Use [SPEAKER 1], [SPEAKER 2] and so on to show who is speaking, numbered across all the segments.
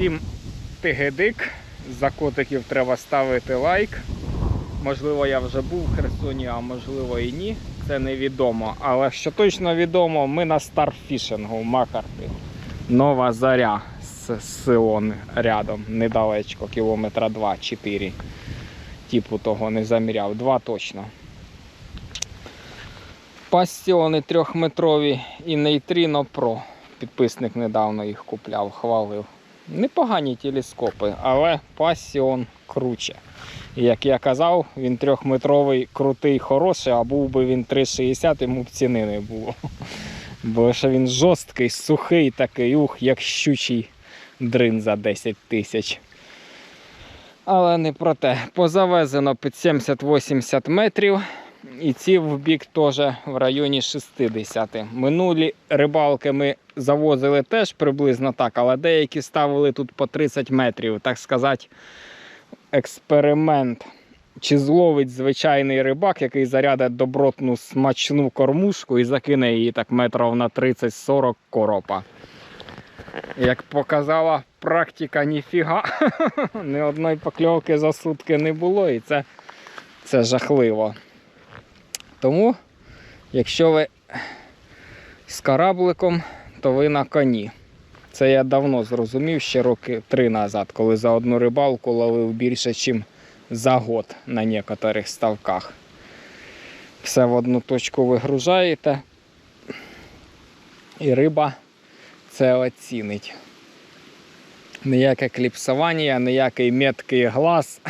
[SPEAKER 1] Всім тигедик. За котиків треба ставити лайк. Можливо, я вже був в Херсоні, а можливо і ні. Це невідомо. Але що точно відомо, ми на старфішингу в Макарти. Нова заря з село рядом, недалечко, кілометра 2-4. Типу того не заміряв. Два точно. Пастіони трьохметрові і Нейтріно Pro. Підписник недавно їх купляв, хвалив. Непогані телескопи, але пасіон круче. Як я казав, він трьохметровий, крутий, хороший, а був би він 3,60, йому б ціни не було. Бо що він жорсткий, сухий такий, ух, як щучий дрин за 10 тисяч. Але не про те. Позавезено під 70-80 метрів. І ці в бік теж в районі 60. Минулі рибалки ми завозили теж приблизно так, але деякі ставили тут по 30 метрів, так сказати, експеримент. Чи зловить звичайний рибак, який зарядить добротну смачну кормушку і закине її так метрів на 30-40 коропа. Як показала практика, ніфіга. Ні одної покльовки за сутки не було, і це, це жахливо. Тому, якщо ви з корабликом, то ви на коні. Це я давно зрозумів, ще роки три назад, коли за одну рибалку ловив більше, ніж за год на некоторих ставках. Все в одну точку вигружаєте, і риба це оцінить. Ніяке кліпсування, ніякий меткий глаз.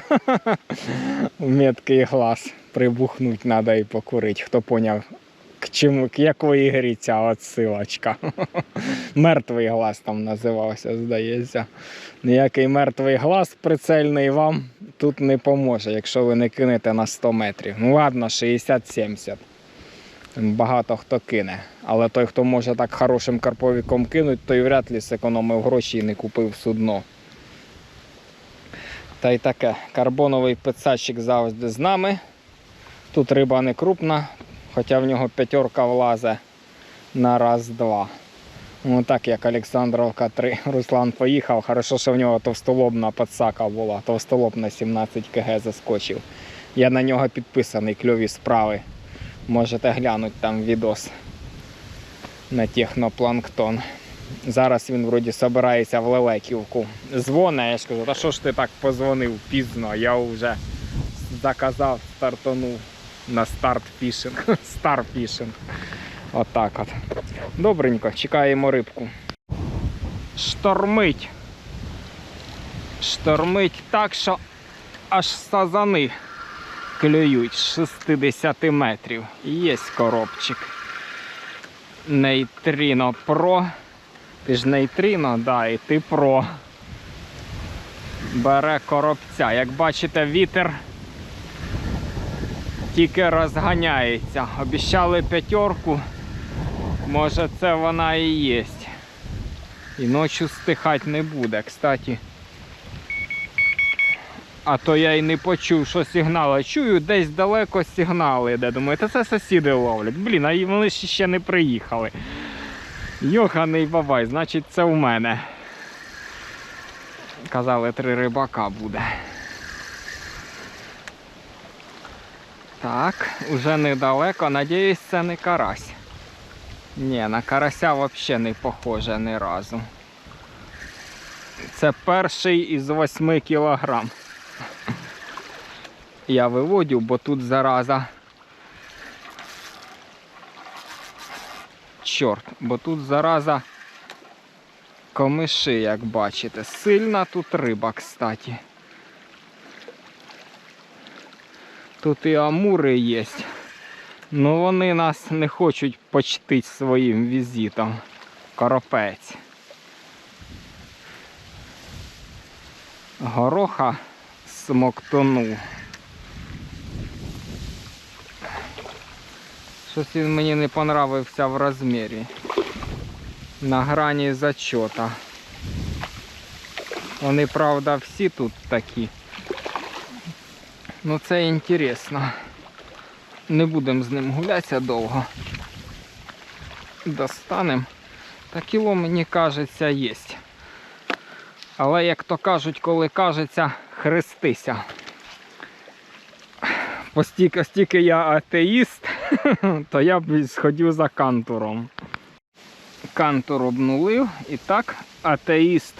[SPEAKER 1] меткий глаз. Прибухнуть треба і покурити. Хто поняв, к чому, к якої грі ця отсилочка. мертвий глаз там називався, здається. Ніякий мертвий глаз прицельний вам тут не поможе, якщо ви не кинете на 100 метрів. Ну ладно, 60-70. Багато хто кине. Але той, хто може так хорошим карповіком кинуть, той вряд ли зекономив гроші і не купив судно. Та й таке. Карбоновий пицачик завжди з нами. Тут риба не крупна, хоча в нього п'ятерка влазе на раз-два. Ну так як Олександровка 3. Руслан поїхав. Хорошо, що в нього товстолобна подсака була. Товстолоб на 17 кг заскочив. Я на нього підписаний, кльові справи. Можете глянути там відос на технопланктон. Зараз він вроді собирається в Лелеківку. Дзвоне, я ж кажу, та що ж ти так позвонив пізно? Я вже заказав, стартанув на старт фішинг. Стар фішинг. Отак от. Добренько, чекаємо рибку. Штормить. Штормить так, що аж сазани клюють з 60 метрів. Є коробчик. Нейтріно Про. Ти ж нейтріно, да, і ти про. Бере коробця. Як бачите, вітер тільки розганяється. Обіщали п'ятерку. Може це вона і є. І ночі стихати не буде, кстати. А то я й не почув, що сигнали. Чую, десь далеко сигнали йде. Думаю, та це сусіди ловлять. Блін, а вони ще не приїхали. Йоханий бабай, значить це у мене. Казали, три рибака буде. Так, уже недалеко. Надіюсь, це не карась. Ні, на карася взагалі не похоже ні разу. Це перший із 8 кілограм. Я виводю, бо тут зараза. Чорт, бо тут зараза комиши, як бачите. Сильна тут риба, кстати. Тут і амури є. Ну вони нас не хочуть почтити своїм візитом. Коропець. Гороха смоктонув. Щось він мені не понравився в розмірі. На грані зачота. Вони, правда, всі тут такі. Ну це інтересно. Не будемо з ним гулятися довго. Достанемо. Та кіло, мені кажеться, є. Але, як то кажуть, коли кажеться, хрестися. Постільки, стільки я атеїст, то я б сходив за кантуром. Кантур обнулив і так, атеїст,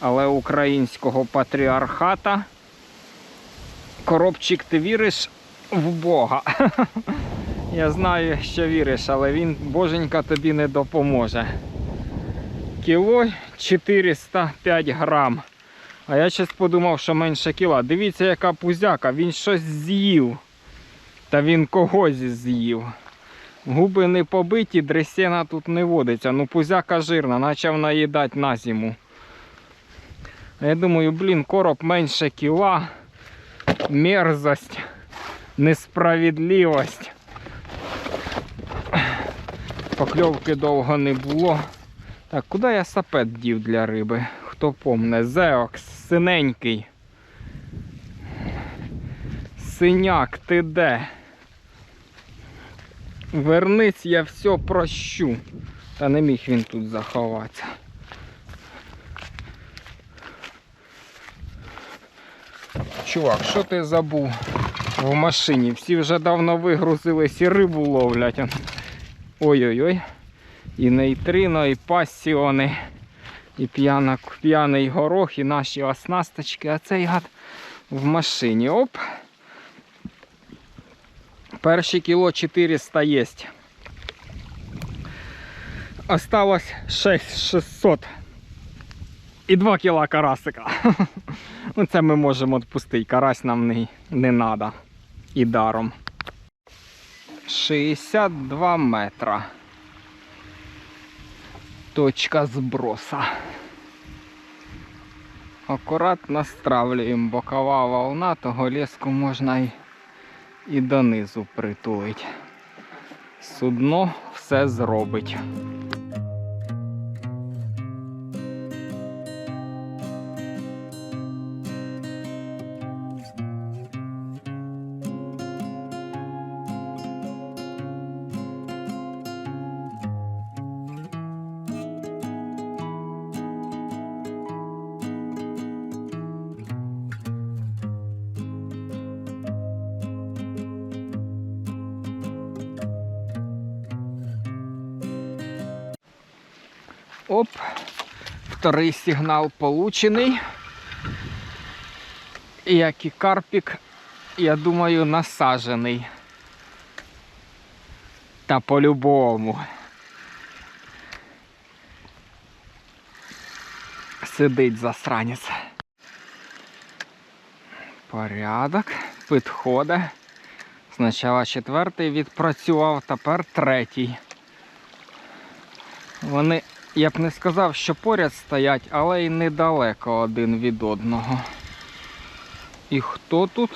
[SPEAKER 1] але українського патріархата. Коробчик, ти віриш в Бога? Я знаю, що віриш, але він, боженька, тобі не допоможе. Кіло 405 грам. А я щось подумав, що менше кіла. Дивіться, яка пузяка, він щось з'їв. Та він когось з'їв. Губи не побиті, дресена тут не водиться. Ну пузяка жирна, почав наїдати на зиму. Я думаю, блін, короб менше кіла. Мерзость, несправедливость. Покльовки довго не було. Так, куди я сапет дів для риби? Хто помне? Зеокс, синенький. Синяк, ти де? Вернись, я все прощу. Та не міг він тут заховатися. Чувак, що ти забув в машині? Всі вже давно вигрузились і рибу ловлять. Ой-ой-ой. І нейтрино, і пасіони, і п'яний горох, і наші оснасточки, а цей гад в машині. Оп. Перші кіло 400 є. Осталось 6600. І 2 кіла карасика. Ну це ми можемо відпустити. Карась нам не, не треба. І даром. 62 метра. Точка зброса. Акуратно стравлюємо бокова волна, того леску можна і, і донизу притулить. Судно все зробить. Оп, вторий сигнал получений. Як і карпік, я думаю, насажений. Та по-любому. Сидить засранець. Порядок, підходить. Спочатку четвертий відпрацював, тепер третій. Вони я б не сказав, що поряд стоять, але й недалеко один від одного. І хто тут?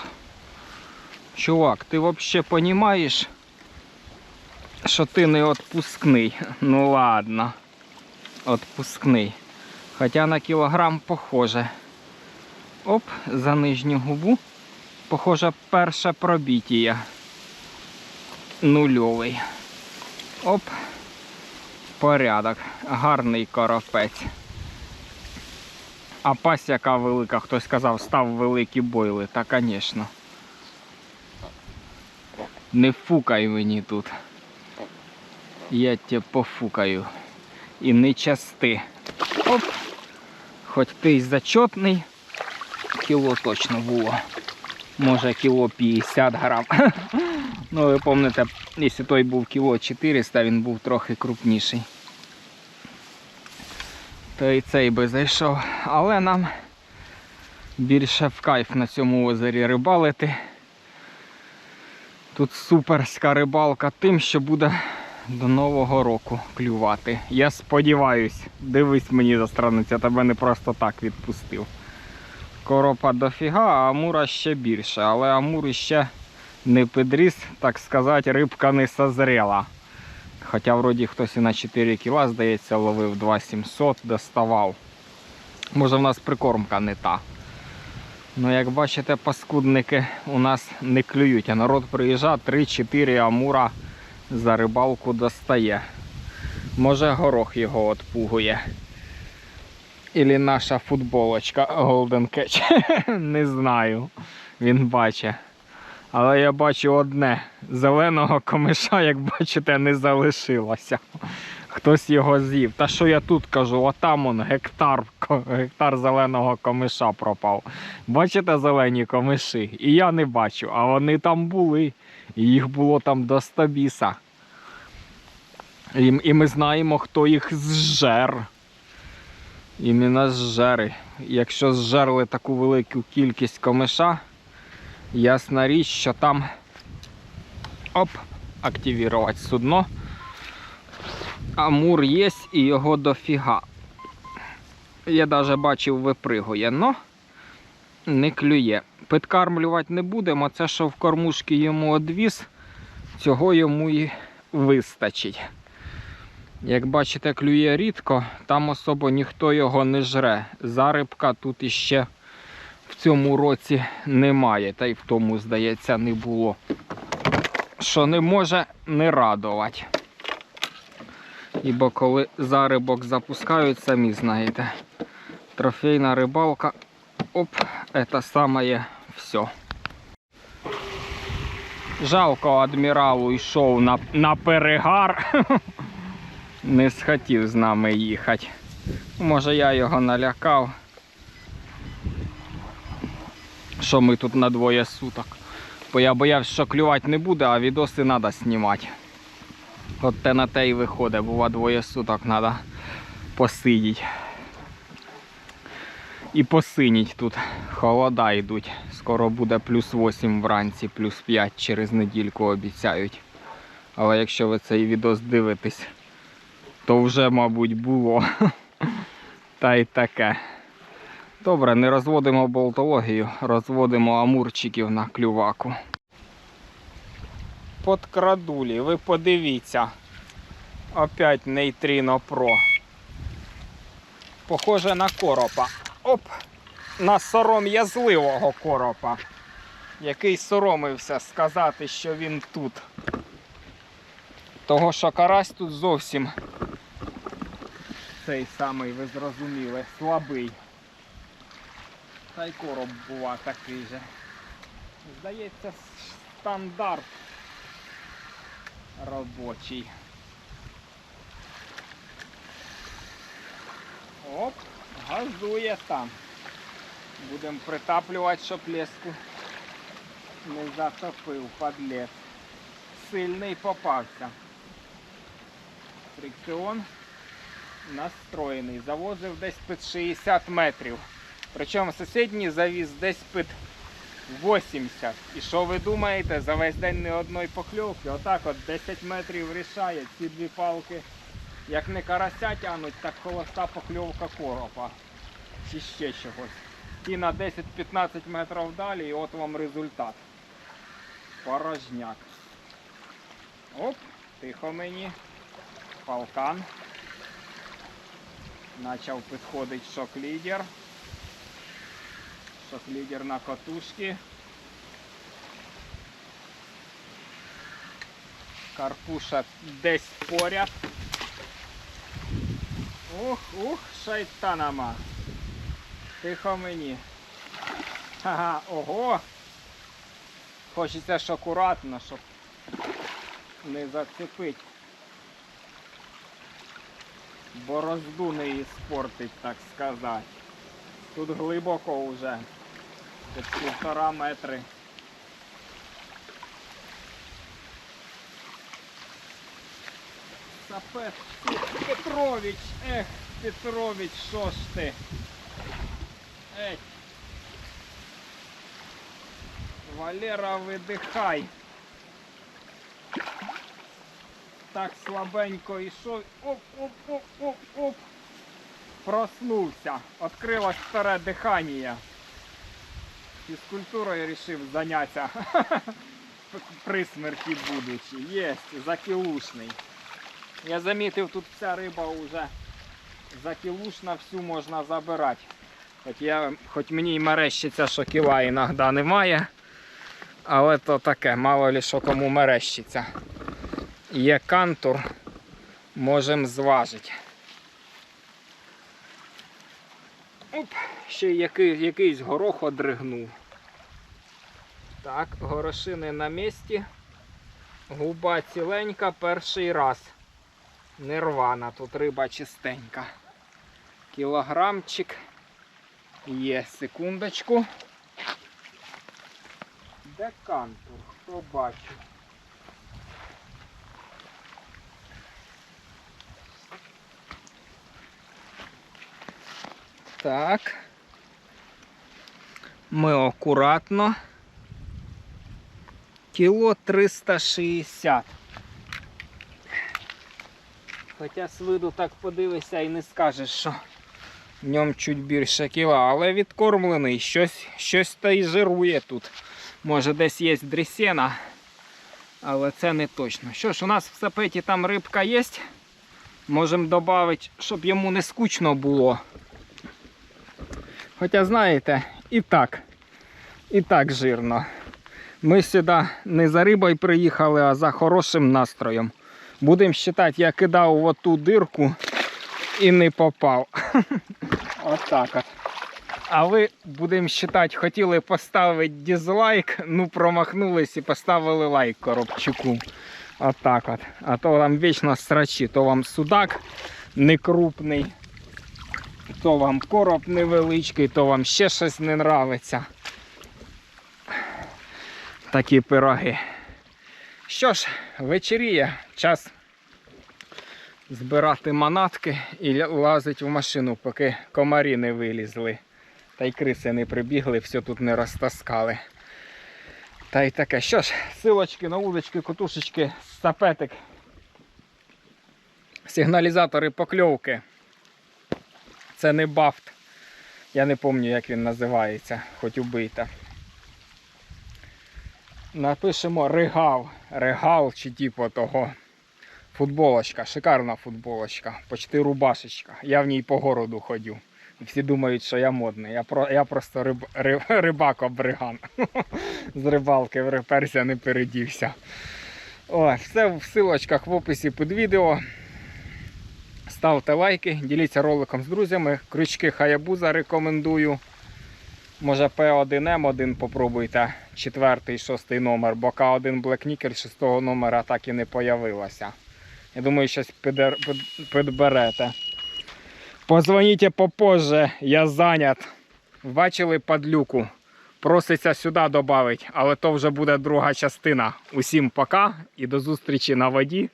[SPEAKER 1] Чувак, ти взагалі розумієш, що ти не відпускний? Ну ладно, відпускний. Хоча на кілограм похоже. Оп, за нижню губу. Похоже, перше пробіття. Нульовий. Оп. Порядок, гарний коропець. А пасть яка велика, хтось сказав, став великі бойли, та звісно. Не фукай мені тут. Я тебе пофукаю. І не части. Оп! Хоч ти й зачетний, кіло точно було. Може кіло 50 грам. Ну, ви пам'ятаєте, якщо той був кіло 400, він був трохи крупніший. То і цей би зайшов. Але нам більше в кайф на цьому озері рибалити. Тут суперська рибалка тим, що буде до Нового року клювати. Я сподіваюсь, дивись мені застраниця, я тебе не просто так відпустив. Коропа дофіга, а амура ще більше, але амур ще не підріс, так сказати, рибка не созрела. Хоча вроді хтось і на 4 кіла, здається, ловив 2700, доставав. Може в нас прикормка не та. Ну, як бачите, паскудники у нас не клюють, а народ приїжджає 3-4 амура за рибалку достає. Може горох його отпугує. Ілі наша футболочка Golden Catch. Не знаю. Він бачить. Але я бачу одне. Зеленого комиша, як бачите, не залишилося. Хтось його з'їв. Та що я тут кажу, отам он гектар, гектар зеленого комиша пропав. Бачите зелені комиші? І я не бачу, а вони там були. І їх було там до 100 біса. І, і ми знаємо, хто їх зжер. Іменно зжери. Якщо зжерли таку велику кількість комиша, ясна річ, що там оп, активувати судно. Амур є і його дофіга. Я навіть бачив, випригує, но не клює. Підкармлювати не будемо, це що в кормушки йому одвіз, цього йому і вистачить. Як бачите, клює рідко, там особо ніхто його не жре. Зарибка тут іще в цьому році немає, та й в тому, здається, не було. Що не може не радувати. Ібо коли зарибок запускають, самі знаєте, трофейна рибалка, оп, це саме все. Жалко, адміралу йшов на, на перегар. Не схотів з нами їхати. Може я його налякав. Що ми тут на двоє суток. Бо я боявся, що клювати не буде, а відоси треба знімати. От те на те і виходить, бува двоє суток треба посидіти. І посиніть тут. Холода йдуть. Скоро буде плюс 8 вранці, плюс 5 через недільку обіцяють. Але якщо ви цей відос дивитесь, то вже, мабуть, було. Та й таке. Добре, не розводимо болтологію, розводимо амурчиків на клюваку. Подкрадулі, ви подивіться. Опять нейтрино про. Похоже на коропа. Оп! На сором'язливого коропа, який соромився сказати, що він тут. Того, що карась тут зовсім цей самий, ви зрозуміли, слабий. Та й короб бува такий же. Здається, стандарт робочий. Оп, газує там. Будемо притаплювати, щоб леску не затопив подлець. Сильний попався. Фрикціон настроєний. Завозив десь під 60 метрів. Причому сусідній завіз десь під 80. І що ви думаєте, за весь день не одної покльовки. Отак от 10 метрів рішає ці дві палки. Як не карася тянуть, так холоста покльовка коропа. Чи ще чогось. Ті на 10-15 метрів далі і от вам результат. Порожняк. Оп, тихо мені. Палкан. Почав підходити шок-лідер. Шок-лідер на катушки. Карпуша десь поряд. Ух, ух, шайтанама. Тихо мені. Ага, ого. Хочеться ж акуратно, щоб не зацепить. Борозду не її спортить, так сказати. Тут глибоко вже. Під півтора метри. Сапет Петрович, ех, Петрович, що ж ти? Еть. Валера, видихай. Так слабенько йшов. Оп, оп, оп, оп, оп. Проснувся. Открилось старе дихання. Фізкультурою вирішив зайнятися. При смерті будучи. Єсть, закілушний. Я замітив, тут вся риба вже закілушна, всю можна забирати. Хоч, я, хоч мені і мерещиться, що кіла іноді немає. Але то таке, мало ли що кому мерещиться. Є кантур, можемо зважити. Оп, ще який, якийсь горох одригнув. Так, горошини на місці. Губа ціленька перший раз. Не рвана, тут риба чистенька. Кілограмчик. Є, секундочку. Декантур, хто бачив? Так. Ми акуратно. Кіло 360. Хоча з виду так подивишся і не скажеш, що в ньому чуть більше кіла, але відкормлений, щось, щось та й жирує тут. Може десь є дресена, але це не точно. Що ж, у нас в сапеті там рибка є. Можемо додати, щоб йому не скучно було. Хоча, знаєте, і так, і так жирно. Ми сюди не за рибою приїхали, а за хорошим настроєм. Будемо вважати, я кидав в оту дирку і не попав. Отак от. А ви будемо вважати, хотіли поставити дизлайк, ну промахнулись і поставили лайк коробчуку. Отак от. А то вам вічно срачі, то вам судак некрупний, то вам короб невеличкий, то вам ще щось не нравиться. Такі пироги. Що ж, вечеріє, час збирати манатки і лазить в машину, поки комарі не вилізли. Та й криси не прибігли, все тут не розтаскали. Та й таке. Що ж, силочки на вудочки, котушечки, сапетик, сигналізатори покльовки. Це не бафт. Я не пам'ятаю, як він називається, хоч убийте. Напишемо регал. Регал чи типу того. Футболочка, шикарна футболочка, почти рубашечка. Я в ній по городу ходю. Всі думають, що я модний. Я, про, я просто риб, риб, рибак обриган. З рибалки вриперся, не передівся. О, все в силочках в описі під відео. Ставте лайки, діліться роликом з друзями. Крючки Хаябуза рекомендую. Може P1M1 попробуйте, четвертий, шостий номер, бо К1 Black Nickel шостого номера так і не появилося. Я думаю, щось підер- під- підберете. Позвоніть попозже, я зайнят. Бачили падлюку. Проситься сюди додати, але то вже буде друга частина. Усім пока і до зустрічі на воді.